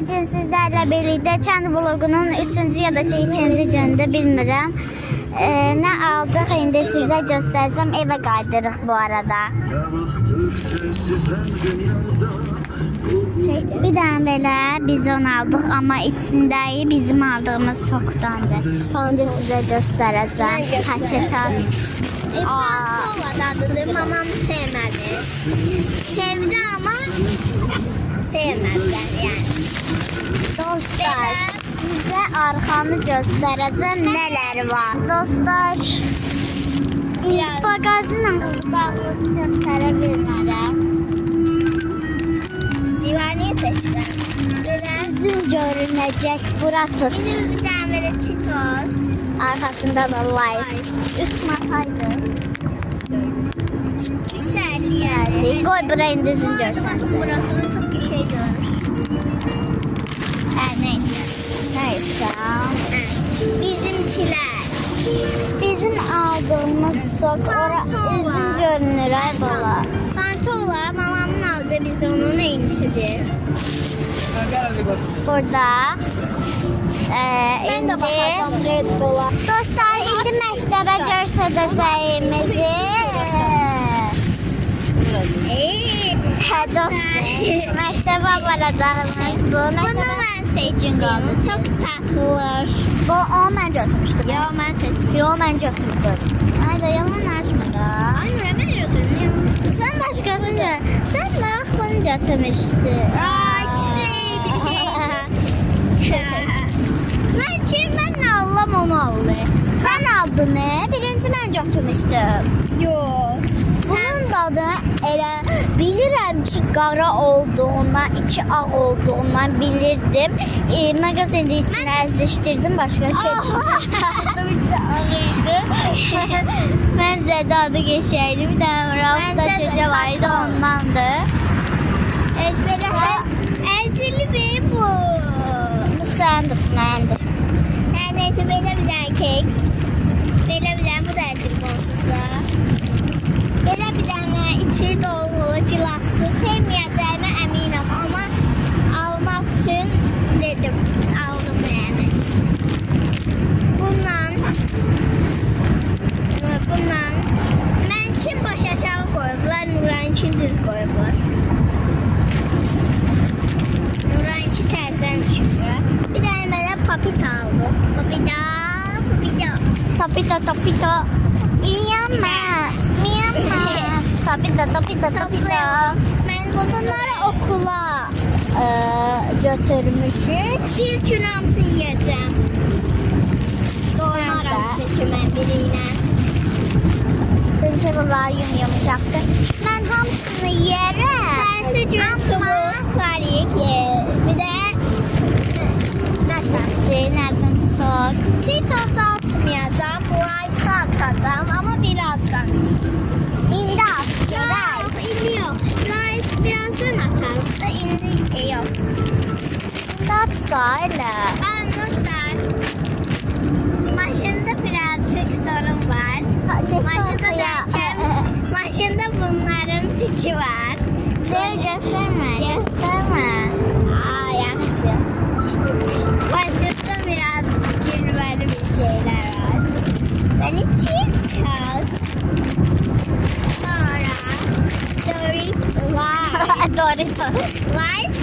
bugün sizlerle birlikte kendi vlogunun 3. ya da 2. günündə bilmirəm. Ee, nə aldıq indi sizə göstərəcəm. Evə qaydırıq bu arada. Çəkdi. Bir dənə belə bizon aldıq, amma içindəyi bizim aldığımız sokdandır. İndi sizə göstərəcəm. Paketat. Aa, mamam sevmedi. Sevdi ama yani. Dostlar, sizə arxanı göstərəcəm nələr var. Dostlar, Biraz. bagajla bağlı göstərə bilmərəm. Divaniye seçtim. Biraz. Üzün görünəcək, bura tut. Bir tane böyle çitos. Arxasında da lays. Üç mataydı. Üçerli yani. Qoy bura indi üzün görsən. Burasını çok şey görmüş. Her neyse. Nəysə. Bizimkiler. Bizim aldığımız sok, ora üzün görünür ay bala. Pantola mamamın aldığı biz onun en iyisidir. Burada e, indi Red Bull'a. Dostlar indi məktəbə göstərəcəyimizi Dostlar məktəbə aparacağımız bu Bunu məktəbə ben seçtim. Çok tatlılar. bu o mən götürmüşdüm. Yo ben seçtim. Yo mən götürdüm. Ay da yalan açma da. Anne ben götürdüm. Sen başkasınca sen bax bunu götürmüşdün. Ay şey bir şey. Mən kim mən nə allam onu aldı. Sən aldın ne? Birinci mən götürmüşdüm. Yo. Bunun da adı qara olduğundan, içi ağ olduğundan bilirdim. E, mağazində içini əzişdirdim, başqa şey. Məncə dadı geçəydi. Bir dənə Rauf'da Məncə də çocuğa var idi, tatlı. ondandır. Evet böyle ezili bir bu. Bu səndir, məndir. Her neyse böyle bir tane keks. Böyle bir tane bu da ezili bonsuzda. Böyle bir tane içi dolu cilaslı sevmeyeceğime eminim ama almak için dedim. Aldım yani. Bundan bundan ben için baş aşağı koydular. Nuran için düz koydular. Nuran için tersten düşüyor. Bir tane böyle papita aldım. Papita, papita. Tapita, tapita. Miyama, miyama. Tapita, tapita, tapita. Ben Bunları okula e, götürmüşük. bir gün hamsi yiyeceğim. Seçimem biriyle. Sence bunlar yumuşaktı. Ben hamısını yerim. Sensi çubuğu var ki. Bir de Nasıl? Senin sok. Cheetos atmayacağım. İndi at da öyle. Arkadaşlar maşında birazcık sorun var. Maşında derken maşında bunların tüçü var. Dur gösterme. Gösterme. Aa yaxşı. Maşında birazcık gülmeli bir şeyler var. Beni Cheetos. Sonra Doritos. Doritos.